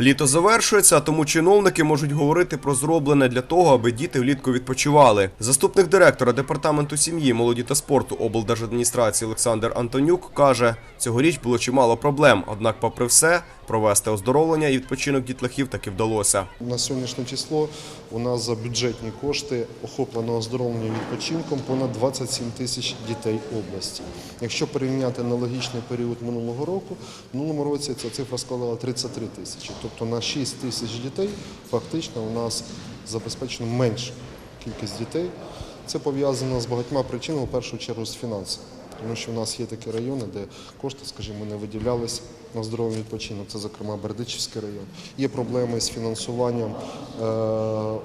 Літо завершується, тому чиновники можуть говорити про зроблене для того, аби діти влітку відпочивали. Заступник директора департаменту сім'ї, молоді та спорту облдержадміністрації Олександр Антонюк каже, цьогоріч було чимало проблем. Однак, попри все, провести оздоровлення і відпочинок дітлахів таки вдалося. На сьогоднішнє число у нас за бюджетні кошти охоплено оздоровлення відпочинком понад 27 тисяч дітей області. Якщо порівняти аналогічний період минулого року, в минулому році ця цифра складала 33 тисячі. Тобто на 6 тисяч дітей фактично у нас забезпечено менша кількість дітей. Це пов'язано з багатьма причинами, в першу чергу з фінансами. Тому що в нас є такі райони, де кошти, скажімо, не виділялись на здоровий відпочинок. Це, зокрема, Бердичівський район. Є проблеми з фінансуванням е,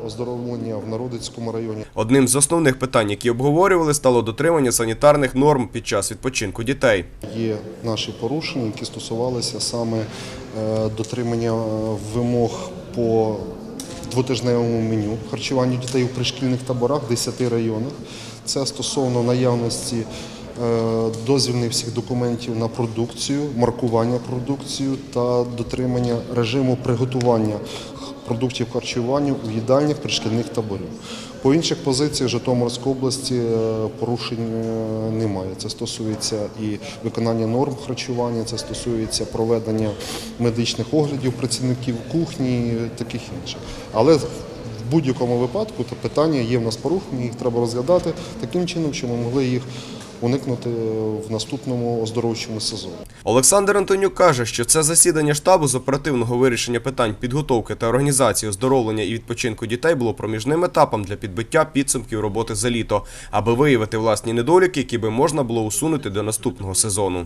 оздоровлення в Народицькому районі. Одним з основних питань, які обговорювали, стало дотримання санітарних норм під час відпочинку дітей. Є наші порушення, які стосувалися саме е, дотримання е, вимог по двотижневому меню харчування дітей у пришкільних таборах в 10 районах. Це стосовно наявності дозвільних всіх документів на продукцію, маркування продукцію та дотримання режиму приготування продуктів харчування у їдальнях пришкільних таборів. По інших позиціях Житомирської області е, порушень е, немає. Це стосується і виконання норм харчування, це стосується проведення медичних оглядів працівників кухні, таких інших. Але в будь-якому випадку то питання є в нас порушені, їх треба розглядати таким чином, щоб ми могли їх уникнути в наступному оздоровчому сезоні. Олександр Антонюк каже, що це засідання штабу з оперативного вирішення питань підготовки та організації оздоровлення і відпочинку дітей було проміжним етапом для підбиття підсумків роботи за літо, аби виявити власні недоліки, які би можна було усунути до наступного сезону.